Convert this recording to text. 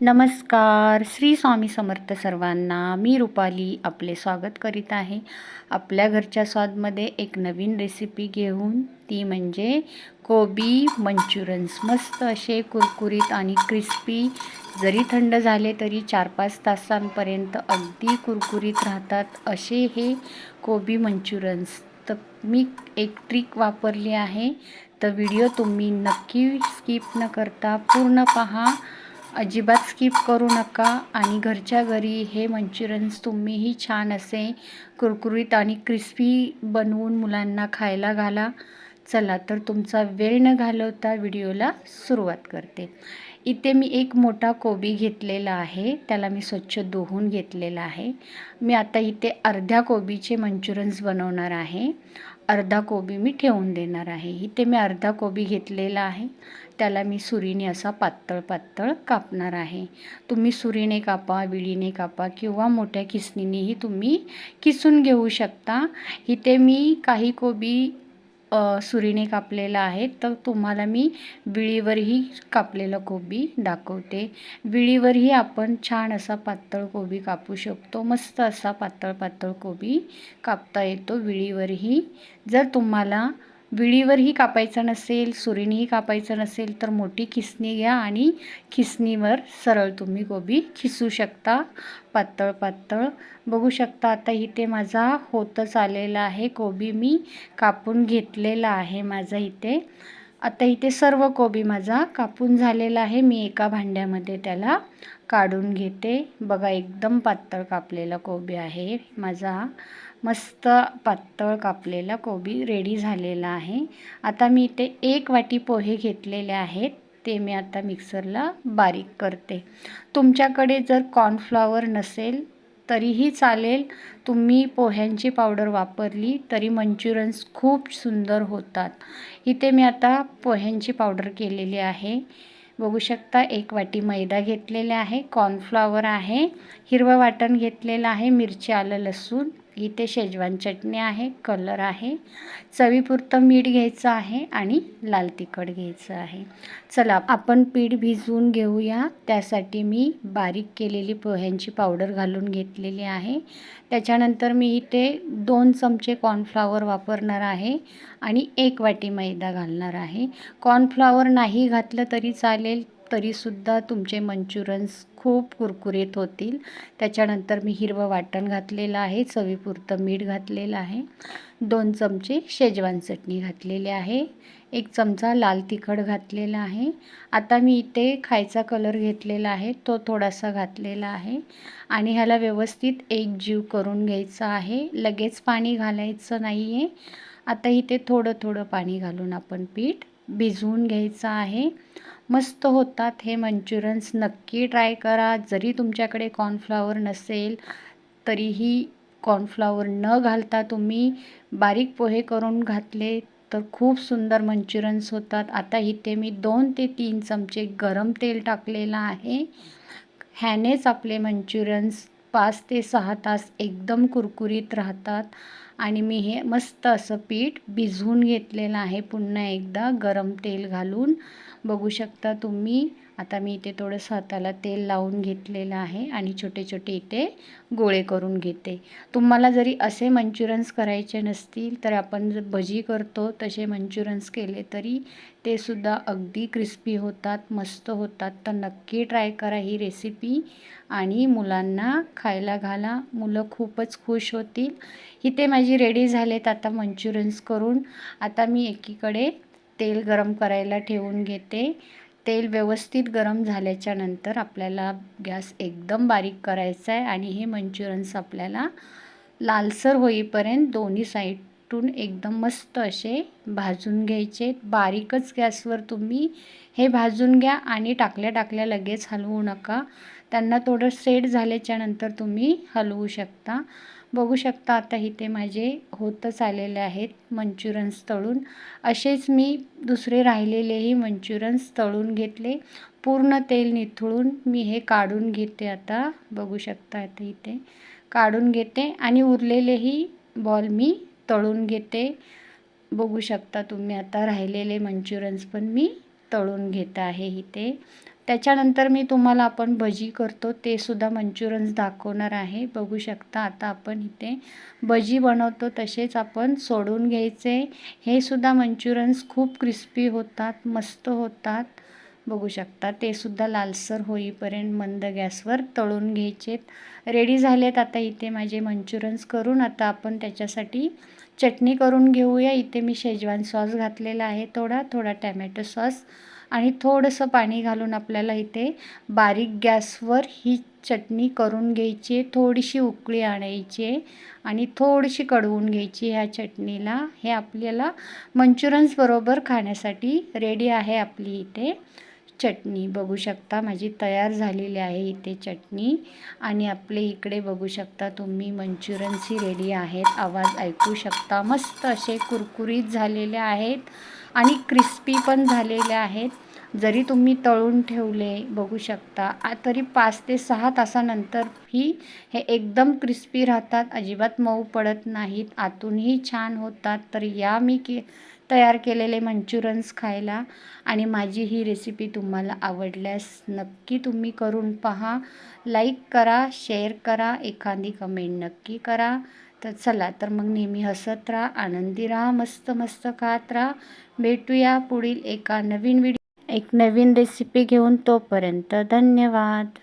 नमस्कार. श्री स्वामी समर्थ सर्वांना मी रुपाली आपले स्वागत करीत आहे. आपल्या घरच्या स्वादमध्ये एक नवीन रेसिपी घेऊन ती म्हणजे कोबी मंचुरन्स मस्त असे कुरकुरीत आणि क्रिस्पी जरी थंड झाले तरी चार पाच तासांपर्यंत अगदी कुरकुरीत राहतात असे हे कोबी मंचुरन्स तर मी एक ट्रिक वापरली आहे. तर व्हिडिओ तुम्ही नक्की स्किप न करता पूर्ण पहा. अजिबात स्किप करू नका आणि घरच्या घरी हे मंचुरियन्स तुम्हीही छान असे कुरकुरीत आणि क्रिस्पी बनवून मुलांना खायला घाला. चला तर तुमचा वेळ न घालवता व्हिडिओला सुरुवात करते. इथे मी एक मोठा कोबी घेतलेला आहे. त्याला मी स्वच्छ धुवून घेतलेला आहे. मी आता इथे अर्ध्या कोबीचे मंचुरियन्स बनवणार आहे. अर्धा कोबी मी ठेवून देणार आहे. इथे मी अर्धा कोबी घेतलेला आहे. त्याला मी सुरीने असा पातळ पातळ कापणार आहे. तुम्ही सुरीने कापा विळीने कापा किंवा मोठ्या किसणीनेही तुम्ही किसून घेऊ शकता. इथे मी काही कोबी सुरीने कापलेला आहे. तर तुम्हाला मी विळीवरही कापलेलं कोबी दाखवते. विळीवरही आपण छान असा पातळ कोबी कापू शकतो. मस्त असा पातळ पातळ कोबी कापता येतो विळीवरही. जर तुम्हाला विळीवरही कापायचं नसेल सुरीनेही कापायचं नसेल तर मोठी खिसणी घ्या आणि खिसणीवर सरळ तुम्ही कोबी खिसू शकता. पातळ पातळ. बघू शकता आता इथे माझा होतच आलेला आहे. कोबी मी कापून घेतलेला आहे माझा इथे. आता इथे सर्व कोबी माझा कापून झालेला आहे. मी एका भांड्यामध्ये त्याला काढून घेते. बघा एकदम पातळ कापलेला कोबी आहे. माझा मस्त पातळ कापलेला कोबी रेडी झालेला आहे. आता मी इथे एक वाटी पोहे घेतलेले आहेत. ते मी आता मिक्सरला बारीक करते. तुमच्याकडे जर कॉर्नफ्लॉवर नसेल तरीही चालेल. तुम्ही पोह्यांची पावडर वापरली तरी मंचुरियन्स खूप सुंदर होतात. इथे मी आता पोह्यांची पावडर केलेली आहे. बघू शकता एक वाटी मैदा घेतलेला आहे कॉर्नफ्लॉवर आहे हिरवं वाटण घेतलेलं आहे मिरची आलं लसूण. इथे शेजवान चटणी आहे कलर आहे चवीपुरतं मीठ घ्यायचं आहे आणि लाल तिखट घ्यायचं आहे. चला आपण पीठ भिजवून घेऊया. त्यासाठी मी बारीक केलेली पोह्यांची पावडर घालून घेतलेली आहे. त्याच्यानंतर मी इथे दोन चमचे कॉर्नफ्लावर वापरणार आहे आणि एक वाटी मैदा घालणार आहे. कॉर्नफ्लावर नाही घातलं तरी चालेल तरीसुद्धा तुमचे मंचुरन्स खूप कुरकुरीत होतील. त्याच्यानंतर मी हिरवं वाटण घातलेलं आहे चवीपुरतं मीठ घातलेलं आहे. दोन चमचे शेजवान चटणी घातलेली आहे. एक चमचा लाल तिखट घातलेला आहे. आता मी इथे खायचा कलर घेतलेला आहे तो थोडासा घातलेला आहे. आणि ह्याला व्यवस्थित एक जीव करून घ्यायचा आहे. लगेच पाणी घालायचं नाही आहे आता इथे थोडं थोडं पाणी घालून आपण पीठ भिजवून घ्यायचं आहे. मस्त होतात हे मंचुरन्स नक्की ट्राय करा. जरी तुमच्याकडे कॉर्नफ्लावर नसेल तरीही कॉर्नफ्लावर न घालता तुम्ही बारीक पोहे करून घातले तर खूप सुंदर मंचुरन्स होतात. आता इथे मी दोन ते तीन चमचे गरम तेल टाकलेलं आहे. ह्यानेच आपले मंचुरन्स पाच ते सहा तास एकदम कुरकुरीत राहतात. आणि मी हे मस्त असं पीठ भिजवून घेतलेलं आहे. पुन्हा एकदा गरम तेल घालून. बघू शकता तुम्ही आता मी इथे थोडंसं हाताला तेल लावून घेतलेलं आहे आणि छोटे छोटे इथे गोळे करून घेते. तुम्हाला जरी असे मंचुरन्स करायचे नसतील तर आपण जर भजी करतो तसे मंचुरन्स केले तरी ते सुद्धा अगदी क्रिस्पी होतात मस्त होतात. तर नक्की ट्राय करा ही रेसिपी आणि मुलांना खायला घाला. मुलं खूपच खुश होतील. इथे माझी रेडी झालेत आता मंचुरन्स करून. आता मी एकीकडे तेल गरम करायला ठेवून घेते. तेल व्यवस्थित गरम झाल्याच्यानंतर आपल्याला गॅस एकदम बारीक करायचा आहे आणि हे मंचुरन्स आपल्याला लालसर होईपर्यंत दोन्ही साईडतून एकदम मस्त असे भाजून घ्यायचे. बारीकच गॅसवर तुम्ही हे भाजून घ्या आणि टाकल्या टाकल्या लगेच हलवू नका. त्यांना थोडं सेट झाल्याच्यानंतर तुम्ही हलवू शकता. बघू शकता आता इथे माझे होतच आलेले आहेत मंचुरन्स तळून. असेच मी दुसरे राहिलेलेही मंचुरन्स तळून घेतले. पूर्ण तेल निथळून मी हे काढून घेते आता. बघू शकता आता इथे. काढून घेते आणि उरलेलेही बॉल मी तळून घेते. बघू शकता तुम्ही आता राहिलेले मंचुरन्स पण मी तळून घेत आहे इथे. त्याच्यानंतर मी तुम्हाला आपण भजी करतो ते सुद्धा मंचुरन्स दाखवणार आहे. बघू शकता आता आपण इथे भजी बनवतो तसेच आपण सोडून घ्यायचे. हे सुद्धा मंचुरन्स खूप क्रिस्पी होतात मस्त होतात. बघू शकता ते सुद्धा लालसर होईपर्यंत मंद गॅसवर तळून घ्यायचे रेडी झालेत आता इथे माझे मंचुरन्स करून. आता आपण त्याच्यासाठी चटणी करून घेऊया. इथे मी शेजवान सॉस घातलेला आहे थोडा थोडा टॅमॅटो सॉस. आणि थोडंसं पाणी घालून आपल्याला इथे बारीक गॅसवर ही चटणी करून घ्यायची थोडीशी उकळी आणायची आणि थोडीशी कडवून घ्यायची ह्या चटणीला. हे आपल्याला मंचुरन्सबरोबर खाण्यासाठी रेडी आहे आपली इथे चटणी. बघू शकता माझी तयार झालेली आहे इथे चटणी. आणि आपले इकडे बघू शकता तुम्ही मंचुरन्सही रेडी आहेत. आवाज ऐकू शकता. मस्त असे कुरकुरीत झालेले आहेत आणि क्रिस्पी पण झालेले आहेत. जरी तुम्ही तळून ठेवले बघू शकता. तरी पाच ते सहा तासानंतरही हे एकदम क्रिस्पी राहतात. अजिबात मऊ पडत नाहीत. आतूनही छान होतात. तर या मी के तयार केलेले मंचुरन्स खायला आणि माझी ही रेसिपी तुम्हाला आवडल्यास नक्की तुम्ही करून पहा. लाईक करा शेअर करा एखादी कमेंट नक्की करा. तर चला तर मग नेहमी हसत राहा आनंदी राहा मस्त मस्त खात राहा. भेटूया पुढील एका नवीन व्हिडिओ एक नवीन रेसिपी घेऊन तोपर्यंत धन्यवाद.